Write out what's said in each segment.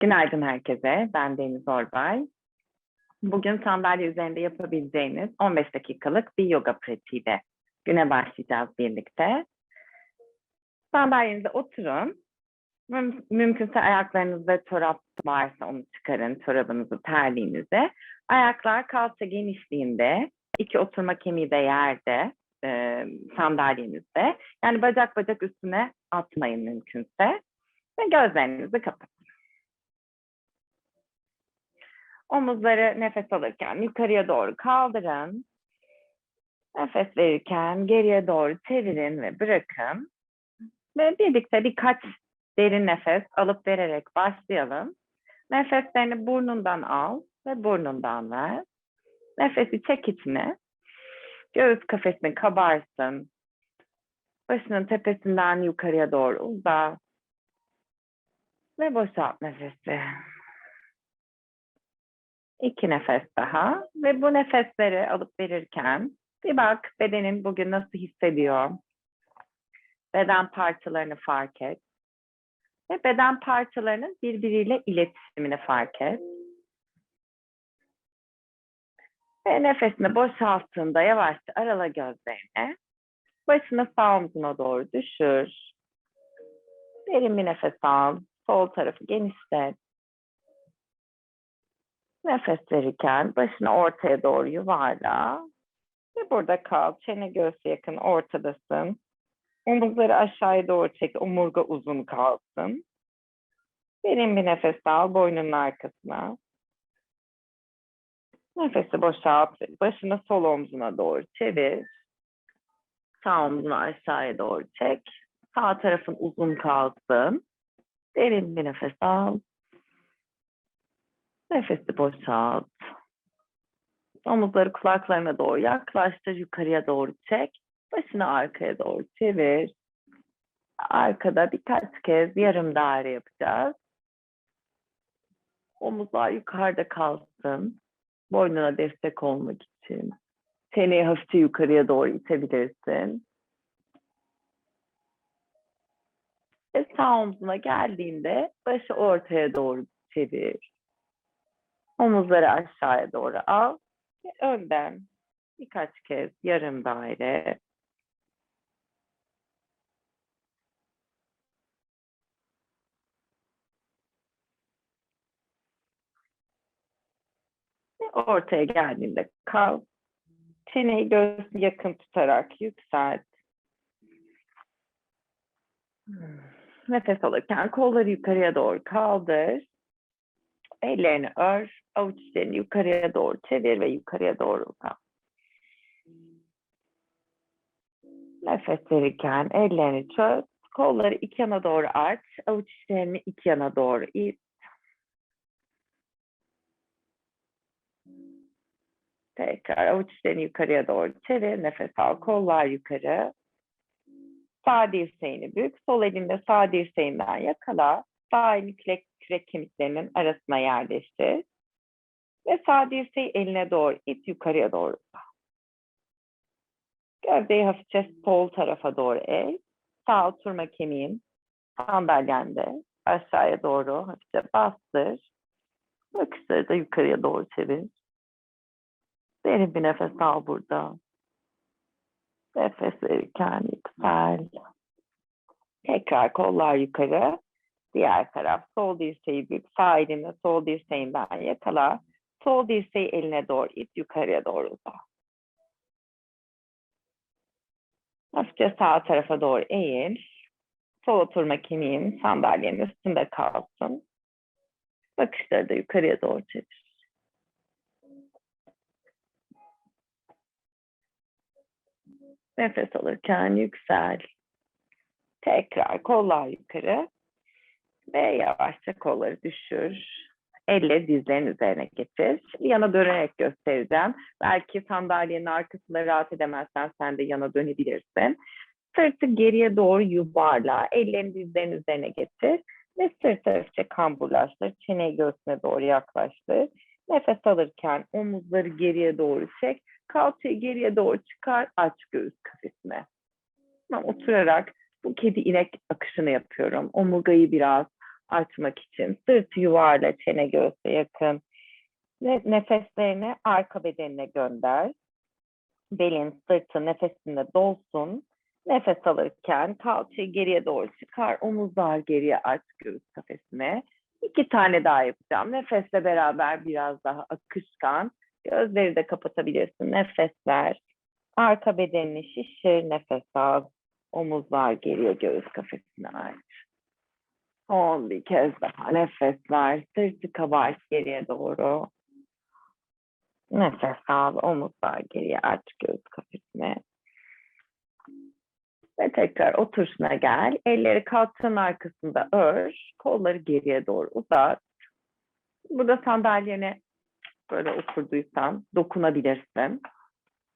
Günaydın herkese. Ben Deniz Orbay. Bugün sandalye üzerinde yapabileceğiniz 15 dakikalık bir yoga pratiğiyle güne başlayacağız birlikte. Sandalyenize oturun. Müm- Mümkünse ayaklarınızda çorap varsa onu çıkarın, çorabınızı, terliğinizi. Ayaklar kalça genişliğinde, iki oturma kemiği de yerde, e, sandalyenizde. Yani bacak bacak üstüne atmayın mümkünse. Ve gözlerinizi kapatın. Omuzları nefes alırken yukarıya doğru kaldırın. Nefes verirken geriye doğru çevirin ve bırakın. Ve birlikte birkaç derin nefes alıp vererek başlayalım. Nefeslerini burnundan al ve burnundan ver. Nefesi çek içine. Göğüs kafesini kabarsın. Başının tepesinden yukarıya doğru uzat. Ve boşalt nefesi. İki nefes daha ve bu nefesleri alıp verirken bir bak bedenin bugün nasıl hissediyor. Beden parçalarını fark et. Ve beden parçalarının birbiriyle iletişimini fark et. Ve nefesini boşalttığında yavaşça arala gözlerini. Başını sağ omzuna doğru düşür. Derin bir nefes al. Sol tarafı genişlet. Nefes verirken başını ortaya doğru yuvarla. Ve burada kal. Çene göğsü yakın ortadasın. Omuzları aşağıya doğru çek. Omurga uzun kalsın. Derin bir nefes al boynunun arkasına. Nefesi boşalt. Başını sol omzuna doğru çevir. Sağ omzunu aşağıya doğru çek. Sağ tarafın uzun kalsın. Derin bir nefes al. Nefesi boşalt. Omuzları kulaklarına doğru yaklaştır. Yukarıya doğru çek. Başını arkaya doğru çevir. Arkada birkaç kez yarım daire yapacağız. Omuzlar yukarıda kalsın. Boynuna destek olmak için. Çeneyi hafifçe yukarıya doğru itebilirsin. Ve sağ omzuna geldiğinde başı ortaya doğru çevir. Omuzları aşağıya doğru al. Ve önden birkaç kez yarım daire. Ve ortaya geldiğinde kal. Çeneyi göğsü yakın tutarak yükselt. Nefes alırken kolları yukarıya doğru kaldır. Ellerini ör, avuç içlerini yukarıya doğru çevir ve yukarıya doğru uzat. Nefes verirken ellerini çöz, kolları iki yana doğru aç, avuç içlerini iki yana doğru it. Tekrar avuç içlerini yukarıya doğru çevir, nefes al, kollar yukarı. Sağ dirseğini bük, sol elinde sağ dirseğinden yakala, elini kürek, kürek kemiklerinin arasına yerleştir. Ve sağ dirseği eline doğru it, yukarıya doğru. Gövdeyi hafifçe sol tarafa doğru eğ. Sağ oturma kemiğin sandalyende aşağıya doğru hafifçe bastır. Bakışları da yukarıya doğru çevir. Derin bir nefes al burada. Nefes verirken yüksel. Tekrar kollar yukarı. Diğer taraf sol dirseği bük. Sağ elini sol dirseğinden yakala. Sol dirseği eline doğru it. Yukarıya doğru uzat. Hafifçe sağ tarafa doğru eğil. Sol oturma kemiğin sandalyenin üstünde kalsın. Bakışları da yukarıya doğru çevir. Nefes alırken yüksel. Tekrar kollar yukarı. Ve yavaşça kolları düşür. Elle dizlerin üzerine getir. Yana dönerek göstereceğim. Belki sandalyenin arkasında rahat edemezsen sen de yana dönebilirsin. Sırtı geriye doğru yuvarla. Ellerini dizlerin üzerine getir. Ve sırtı hafifçe kamburlaştır. Çeneyi göğsüne doğru yaklaştır. Nefes alırken omuzları geriye doğru çek. Kalçayı geriye doğru çıkar. Aç göğüs kafesine. Ben oturarak bu kedi inek akışını yapıyorum. Omurgayı biraz açmak için sırtı yuvarla, çene göğse yakın. Ve nefeslerini arka bedenine gönder. Belin, sırtı nefesinde dolsun. Nefes alırken kalçayı geriye doğru çıkar. Omuzlar geriye aç göğüs kafesine. İki tane daha yapacağım. Nefesle beraber biraz daha akışkan. Gözleri de kapatabilirsin. Nefes ver. Arka bedenini şişir. Nefes al. Omuzlar geriye göğüs kafesine aç. Son bir kez daha nefes ver. Sırtı kabart geriye doğru. Nefes al. Omuzlar geriye aç göğüs kafesine. Ve tekrar oturuşuna gel. Elleri kalçanın arkasında ör. Kolları geriye doğru uzat. Burada sandalyene böyle oturduysan dokunabilirsin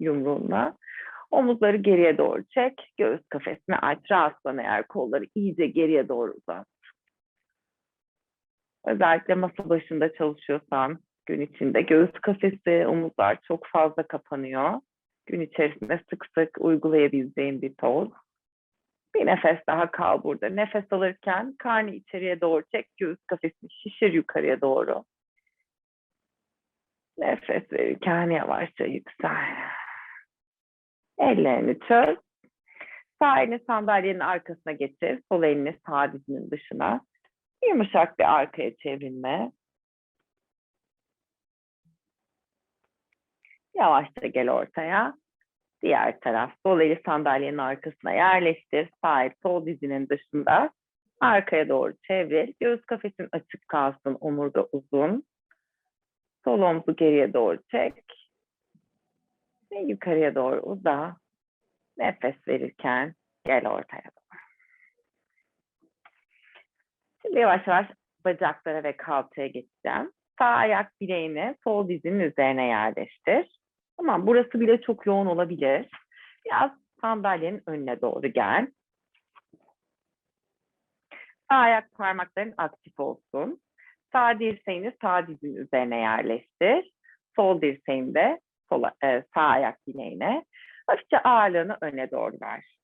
yumruğunla. Omuzları geriye doğru çek. Göğüs kafesine aç. Rahatlan eğer kolları iyice geriye doğru uzat. Özellikle masa başında çalışıyorsan gün içinde göğüs kafesi, omuzlar çok fazla kapanıyor. Gün içerisinde sık sık uygulayabileceğin bir poz. Bir nefes daha kal burada. Nefes alırken karnı içeriye doğru çek, göğüs kafesini şişir yukarıya doğru. Nefes verirken yavaşça yüksel. Ellerini çöz. Sağ elini sandalyenin arkasına getir. Sol elini sağ dizinin dışına. Yumuşak bir arkaya çevirme. Yavaşça gel ortaya. Diğer taraf. Sol eli sandalyenin arkasına yerleştir. Sağ el sol dizinin dışında. Arkaya doğru çevir. Göğüs kafesin açık kalsın. Omurga uzun. Sol omzu geriye doğru çek. Ve yukarıya doğru uza. Nefes verirken gel ortaya doğru. Şimdi yavaş yavaş bacaklara ve kalçaya geçeceğim. Sağ ayak bileğini sol dizinin üzerine yerleştir. Tamam burası bile çok yoğun olabilir. Biraz sandalyenin önüne doğru gel. Sağ ayak parmakların aktif olsun. Sağ dirseğini sağ dizin üzerine yerleştir. Sol dirseğini de sol, e, sağ ayak bileğine. Hafifçe ağırlığını öne doğru ver.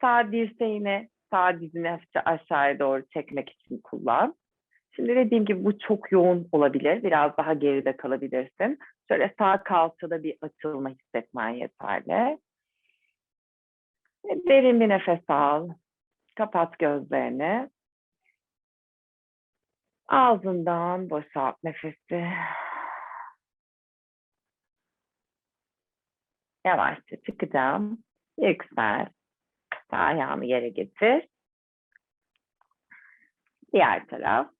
Sağ dirseğini sağ dizini hafifçe aşağıya doğru çekmek için kullan. Şimdi dediğim gibi bu çok yoğun olabilir. Biraz daha geride kalabilirsin. Şöyle sağ kalçada bir açılma hissetmen yeterli. Ve Derin bir nefes al. Kapat gözlerini. Ağzından boşalt nefesi. Yavaşça çıkacağım. Yüksel. Sağ ayağını yere getir. Diğer taraf.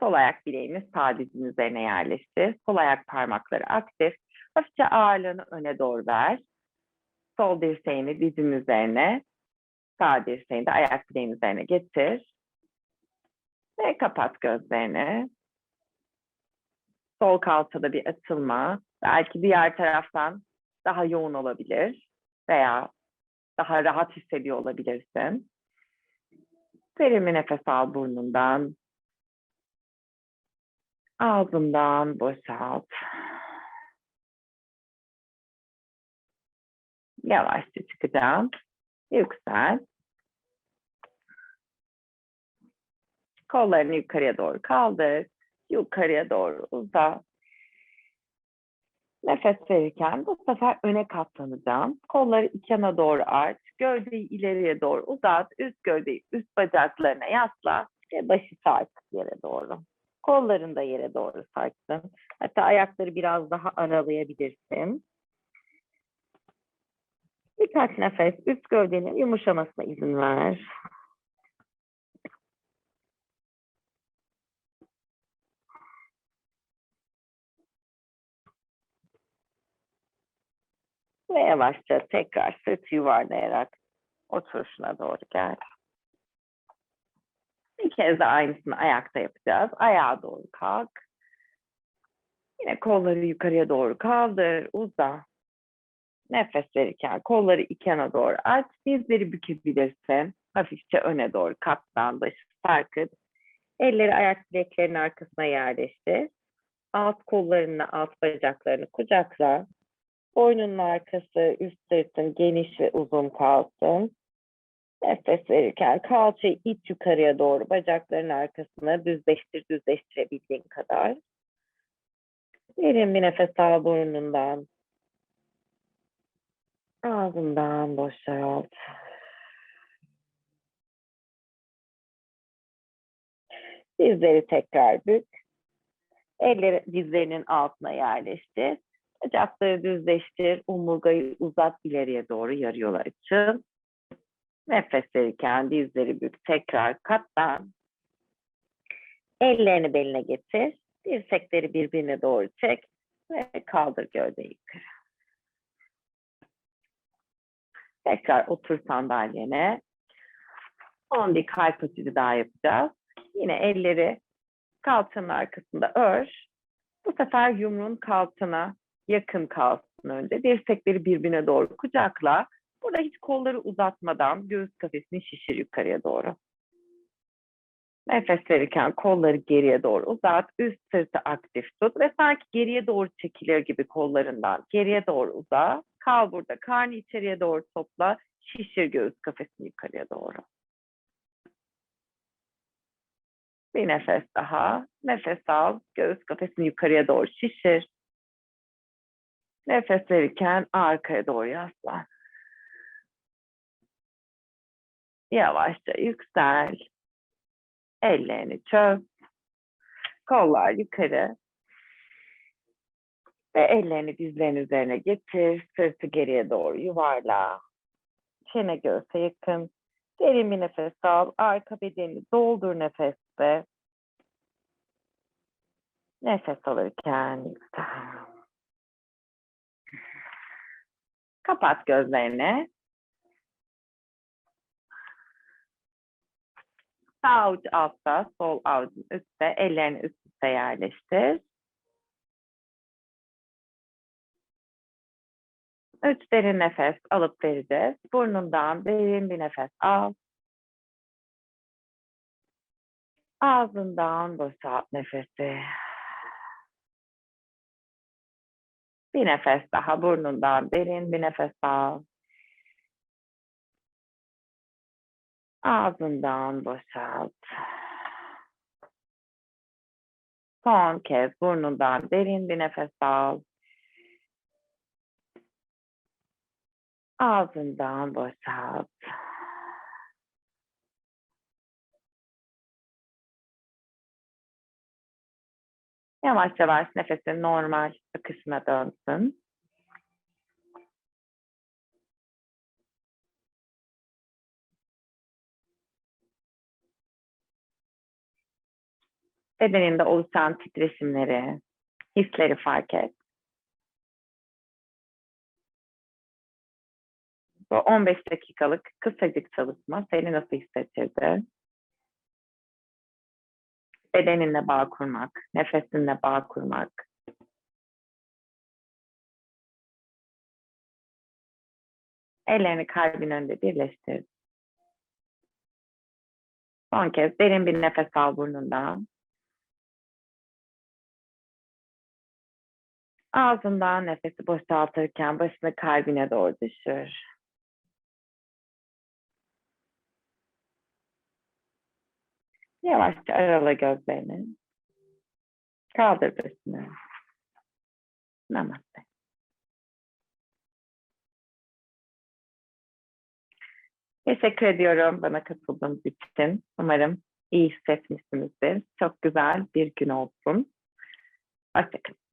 Sol ayak bileğini sağ dizin üzerine yerleştir. Sol ayak parmakları aktif. Hafifçe ağırlığını öne doğru ver. Sol dirseğini dizin üzerine, sağ dirseğini de ayak bileğin üzerine getir. Ve kapat gözlerini. Sol kalçada bir açılma. Belki diğer taraftan daha yoğun olabilir veya daha rahat hissediyor olabilirsin. Derin bir nefes al burnundan. Ağzından boşalt. Yavaşça çıkacağım. Yüksel. Kollarını yukarıya doğru kaldır. Yukarıya doğru uza. Nefes verirken bu sefer öne katlanacağım. Kolları iki yana doğru aç. Gövdeyi ileriye doğru uzat. Üst gövdeyi üst bacaklarına yasla. Ve başı sark yere doğru. Kolların da yere doğru sarksın. Hatta ayakları biraz daha aralayabilirsin. Birkaç nefes üst gövdenin yumuşamasına izin ver. Ve yavaşça tekrar sırt yuvarlayarak oturuşuna doğru gel. Bir kez de aynısını ayakta yapacağız. Ayağa doğru kalk. Yine kolları yukarıya doğru kaldır, uza. Nefes verirken kolları iki yana doğru aç. Dizleri bükebilirsin. Hafifçe öne doğru katlan, başı sarkıt. Elleri ayak bileklerinin arkasına yerleştir. Alt kollarını, alt bacaklarını kucakla. Boynunun arkası, üst sırtın geniş ve uzun kalsın. Nefes verirken kalçayı iç yukarıya doğru bacakların arkasına düzleştir düzleştirebildiğin kadar. Derin bir nefes al burnundan. Ağzından boşalt. Dizleri tekrar bük. Elleri dizlerinin altına yerleştir. Bacakları düzleştir. Omurgayı uzat ileriye doğru yarı yola açın. Nefes verirken dizleri bük. Tekrar katlan. Ellerini beline getir. Dirsekleri birbirine doğru çek ve kaldır gövdeyi yukarı. Tekrar otur sandalyene. Son bir kalp ötücü daha yapacağız. Yine elleri kalçanın arkasında ör. Bu sefer yumruğun kalçana yakın kalsın önce. Dirsekleri birbirine doğru kucakla. Burada hiç kolları uzatmadan göğüs kafesini şişir yukarıya doğru. Nefes verirken kolları geriye doğru uzat. Üst sırtı aktif tut ve sanki geriye doğru çekilir gibi kollarından geriye doğru uzat. Kal burada. Karnı içeriye doğru topla. Şişir göğüs kafesini yukarıya doğru. Bir nefes daha. Nefes al. Göğüs kafesini yukarıya doğru şişir. Nefes verirken arkaya doğru yaslan. Yavaşça yüksel. Ellerini çöp. Kollar yukarı. Ve ellerini dizlerin üzerine getir. Sırtı geriye doğru yuvarla. Çene göğse yakın. Derin bir nefes al. Arka bedenini doldur nefeste. Nefes alırken yüksel. Kapat gözlerini. Sağ avuç altta, sol avucun üstte, ellerini üst üste yerleştir. Üç derin nefes alıp vereceğiz. Burnundan derin bir nefes al. Ağzından boşalt nefesi. Bir nefes daha burnundan derin bir nefes al. Ağzından boşalt. Son kez burnundan derin bir nefes al. Ağzından boşalt. Yavaş yavaş nefesin normal akışına dönsün. Bedeninde oluşan titreşimleri, hisleri fark et. Bu 15 dakikalık kısacık çalışma seni nasıl hissettirdi? Bedeninle bağ kurmak, nefesinle bağ kurmak. Ellerini kalbin önünde birleştir. Son kez derin bir nefes al burnundan. Ağzından nefesi boşaltırken başını kalbine doğru düşür. Yavaşça arala gözlerini. Kaldır başını. Namaste. Teşekkür ediyorum bana katıldığınız için. Umarım iyi hissetmişsinizdir. Çok güzel bir gün olsun. Hoşçakalın.